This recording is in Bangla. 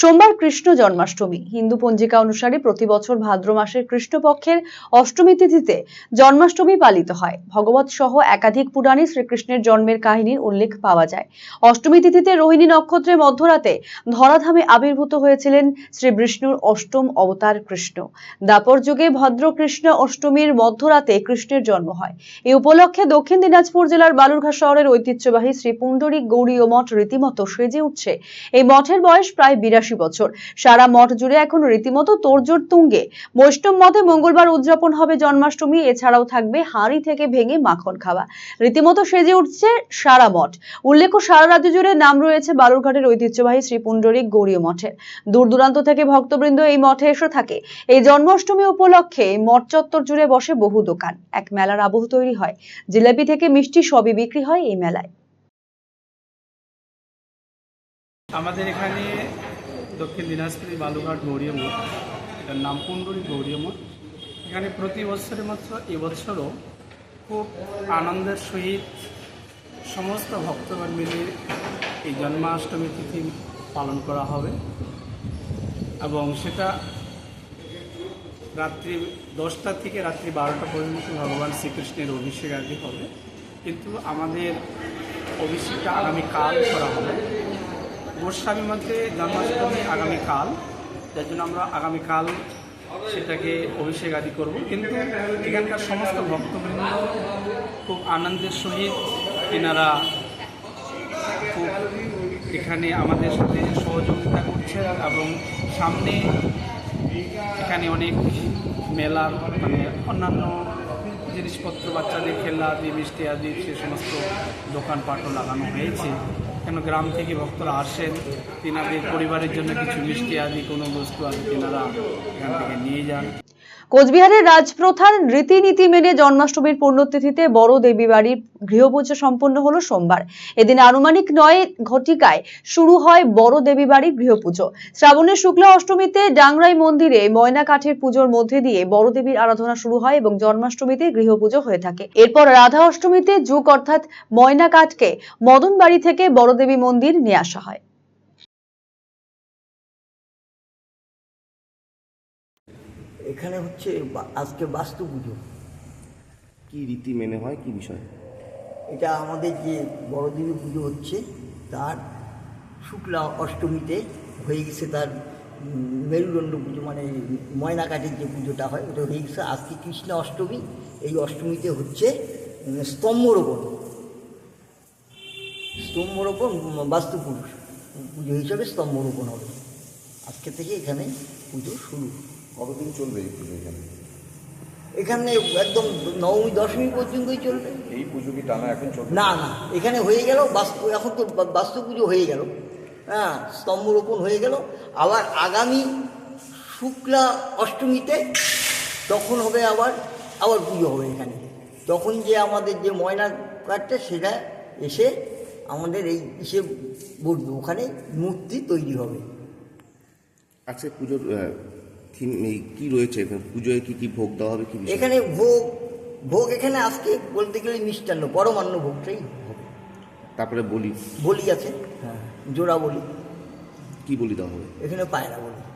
সোমবার কৃষ্ণ জন্মাষ্টমী। হিন্দু পঞ্জিকা অনুসারে প্রতি বছর ভাদ্র মাসের কৃষ্ণপক্ষের অষ্টমী তিথিতে জন্মাষ্টমী পালিত হয়। ভগবত সহ একাধিক পুরাণে শ্রীকৃষ্ণের জন্মের কাহিনীর উল্লেখ পাওয়া যায়। অষ্টমী তিথিতে রোহিণী নক্ষত্রের মধ্যরাতে ধরাধামে আবির্ভূত হয়েছিলেন শ্রী বিষ্ণুর অষ্টম অবতার কৃষ্ণ। দাপর যুগে ভদ্র কৃষ্ণ অষ্টমীর মধ্যরাতে কৃষ্ণের জন্ম হয়। এই উপলক্ষে দক্ষিণ দিনাজপুর জেলার বালুরঘাট শহরের ঐতিহ্যবাহী শ্রী পুণ্ডরিক গৌরীয় মঠ রীতিমতো সেজে উঠছে। এই মঠের বয়স প্রায় বিরাশি বছর। সারা মঠ জুড়ে এখন রীতিমতো তোড়জোড় তুঙ্গে। বৈষ্ণব মতে মঙ্গলবার উদযাপন হবে জন্মাষ্টমী, এছাড়াও থাকবে হাঁড়ি থেকে ভেঙে মাখন খাওয়া। রীতিমতো সেজে উঠছে সারা মঠ। উল্লেখ্য, সারা রাজ্য জুড়ে নাম রয়েছে বালুরঘাটের ঐতিহ্যবাহী শ্রী পুণ্ডরিক গৌরীয় মঠের। দূর দূরান্ত থেকে ভক্তবৃন্দ এই মঠে এসে থাকে। এই জন্মাষ্টমী উপলক্ষে মঠ চত্বর জুড়ে বসে বহু দোকান। এক মেলার আবহ তৈরি হয়। জিলাপি থেকে মিষ্টি সবই বিক্রি হয় এই মেলায়। আমাদের এখানে দক্ষিণ দিনাজপুর বালুঘাট গৌরীয় মঠ, এটার নাম কুণ্ডলী গৌরীয় মঠ। এখানে প্রতি বছরের মাত্র এবছরও খুব আনন্দের সহিত সমস্ত ভক্তগণ মিলে এই জন্মাষ্টমী তিথি পালন করা হবে এবং সেটা রাত্রি দশটা থেকে রাত্রি বারোটা পর্যন্ত ভগবান শ্রীকৃষ্ণের অভিষেক আদি হবে। কিন্তু আমাদের অভিষেকটা আগামীকাল করা হবে। গোস্বামী মধ্যে জন্মাষ্টমী আগামীকাল। যার জন্য আমরা আগামীকাল সেটাকে অভিষেক আদি করব। কিন্তু এখানকার সমস্ত ভক্তবৃন্দ খুব আনন্দের সহিত এনারা খুব এখানে আমাদের সাথে সহযোগিতা করছেন এবং সামনে এখানে অনেক মেলার মানে অন্যান্য জিনিসপত্র, বাচ্চাদের খেলনা আদি মিষ্টি আদি, সে সমস্ত দোকানপাটও লাগানো হয়েছে। কেন গ্রাম থেকে ভক্তরা আসেন? তেনাদের পরিবারের জন্য কিছু মিষ্টি আদি, কোনো বস্তু আদি তেনারা এখান থেকে নিয়ে যান। কোচবিহারের রাজপ্রথার রীতিনীতি মেনে জন্মাষ্টমীর পুণ্যতিথিতে বড় দেবী বাড়ির গৃহপুজো সম্পন্ন হলো সোমবার। এদিন আনুমানিক নয় ঘটিকায় শুরু হয় বড় দেবী বাড়ির গৃহপুজো। শ্রাবণের শুক্লা অষ্টমীতে ডাংরাই মন্দিরে ময়না কাঠের পুজোর মধ্যে দিয়ে বড় দেবীর আরাধনা শুরু হয় এবং জন্মাষ্টমীতে গৃহপুজো হয়ে থাকে। এরপর রাধা অষ্টমীতে যুগ অর্থাৎ ময়না কাঠকে মদন বাড়ি থেকে বড় দেবী মন্দির নিয়ে আসা হয়। এখানে হচ্ছে আজকে বাস্তু পুজো কি রীতি মেনে হয় কি বিষয়? এটা আমাদের যে বড়দেবী পুজো হচ্ছে তার শুক্লা অষ্টমীতে হয়ে গেছে তার মেরুদণ্ড পুজো মানে ময়নাকাঠির যে পুজোটা হয় ওটা হয়ে গেছে। আজকে কৃষ্ণ অষ্টমী এই অষ্টমীতে হচ্ছে স্তম্ভরোপণ। স্তম্ভরোপণ বাস্তু পুরুষ পুজো হিসাবে স্তম্ভরোপণ হবে। আজকে থেকে এখানে পুজো শুরু। কতদিন চলবে এই পুজো এখানে? এখানে একদম নবমী দশমী পর্যন্তই চলবে। এই পুজো কি টানা এখন চলবে? না না এখানে হয়ে গেল বাস্তু এখন তো বাস্তু পুজো হয়ে গেল। হ্যাঁ স্তম্ভরোপণ হয়ে গেল। আবার আগামী শুক্লা অষ্টমীতে তখন হবে আবার আবার পুজো হবে এখানে। তখন যে আমাদের যে ময়না কাঠটা সেটা এসে আমাদের এই ইসে বসবে। ওখানে মূর্তি তৈরি হবে। আচ্ছা পুজোর থিম- এই কি রয়েছে এখানে? পুজোয় কি কি ভোগ দেওয়া হবে কি বিষয়? এখানে ভোগ ভোগ এখানে আজকে বলতে গেলে মিষ্টান্ন পরমান্ন ভোগটাই হবে। তারপরে বলি। বলি আছে হ্যাঁ। জোড়া বলি। কি বলি দেওয়া হবে? এখানে পায়রা বলি।